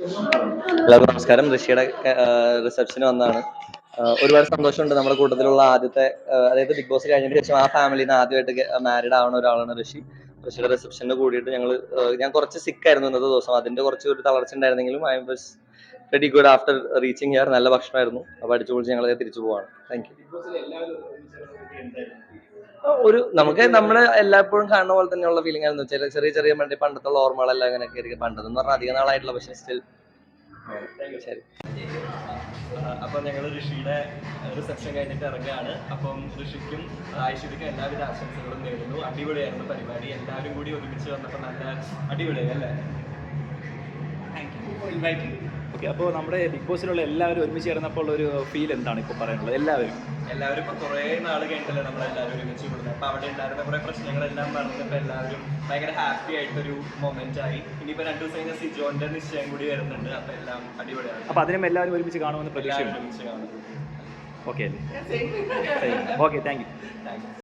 എല്ലാവർക്കും നമസ്കാരം. ഋഷിയുടെ റിസപ്ഷന് വന്നാണ്. ഒരുപാട് സന്തോഷമുണ്ട് നമ്മുടെ കൂട്ടത്തിലുള്ള ആദ്യത്തെ അതായത് ബിഗ് ബോസ് കഴിഞ്ഞതിന് ശേഷം ആ ഫാമിലിയിൽ നിന്ന് ആദ്യമായിട്ട് മാരീഡ് ആവുന്ന ഒരാളാണ് ഋഷി. ഋഷിയുടെ റിസപ്ഷനിൽ കൂടിയിട്ട് ഞങ്ങൾ ഞാൻ കുറച്ച് സിക്ക് ആയിരുന്നു ഇന്നത്തെ ദിവസം. അതിന്റെ കുറച്ച് ഒരു തളർച്ച ഉണ്ടായിരുന്നെങ്കിലും I was very good after reaching here നല്ല ഭക്ഷണമായിരുന്നു. അപ്പോൾ അടിച്ചു പൊളിച്ച് ഞങ്ങൾ തിരിച്ചു പോവാണ്. താങ്ക് യു ഒരു നമുക്ക് നമ്മൾ എല്ലായ്പ്പോഴും കാണുന്ന പോലെ തന്നെയുള്ള ഫീലിംഗ് ആയിരുന്നു. ചില ചെറിയ ചെറിയ മണ്ടി പണ്ടത്തുള്ള ഓർമ്മകളെല്ലാം അങ്ങനെയൊക്കെ ആയിരിക്കും. പണ്ടതെന്ന് പറഞ്ഞാൽ അധികം നാളായിട്ടുള്ള പക്ഷേ സ്റ്റിൽ ശരി. അപ്പോൾ ഞങ്ങൾ ഋഷിയുടെ റിസപ്ഷൻ കഴിഞ്ഞിട്ട് ഇറങ്ങുകയാണ്. അപ്പം ഋഷിക്കും ഐശ്വര്യക്കും എല്ലാവിധ ആശംസകളും നേരുന്നു. അടിപൊളിയായിരുന്നു പരിപാടി. എല്ലാവരും കൂടി ഒരുമിച്ച് വന്നപ്പോൾ നല്ല അടിപൊളിയായി അല്ലേ? ഓക്കെ അപ്പോൾ നമ്മുടെ ബിഗ് ബോസിലുള്ള എല്ലാവരും ഒരുമിച്ച് ചേർന്നപ്പോൾ ഒരു ഫീൽ എന്താണ് ഇപ്പോൾ പറയാനുള്ളത്? എല്ലാവരും. എല്ലാവരും ഇപ്പോൾ കുറേ നാൾ കഴിഞ്ഞിട്ടല്ലേ നമ്മളെല്ലാവരും ഒരുമിച്ച് കൂടുന്നത് അപ്പോൾ അവിടെ ഉണ്ടായിരുന്ന കുറേ പ്രശ്നങ്ങളെല്ലാം പറഞ്ഞപ്പോൾ എല്ലാവരും ഭയങ്കര ഹാപ്പി ആയിട്ടൊരു മൊമെന്റ് ആയി. ഇനിയിപ്പോൾ രണ്ടു ദിവസം കഴിഞ്ഞാൽ സിജോന്റെ നിശ്ചയം കൂടി വരുന്നുണ്ട്. അപ്പോൾ എല്ലാം അടിപൊളിയാണ് അപ്പോൾ അതിനും എല്ലാവരും ഒരുമിച്ച് കാണുമെന്ന് പ്രതീക്ഷ ഒരുമിച്ച് കാണും. ഓക്കെ അല്ലേ? Okay thank you thank you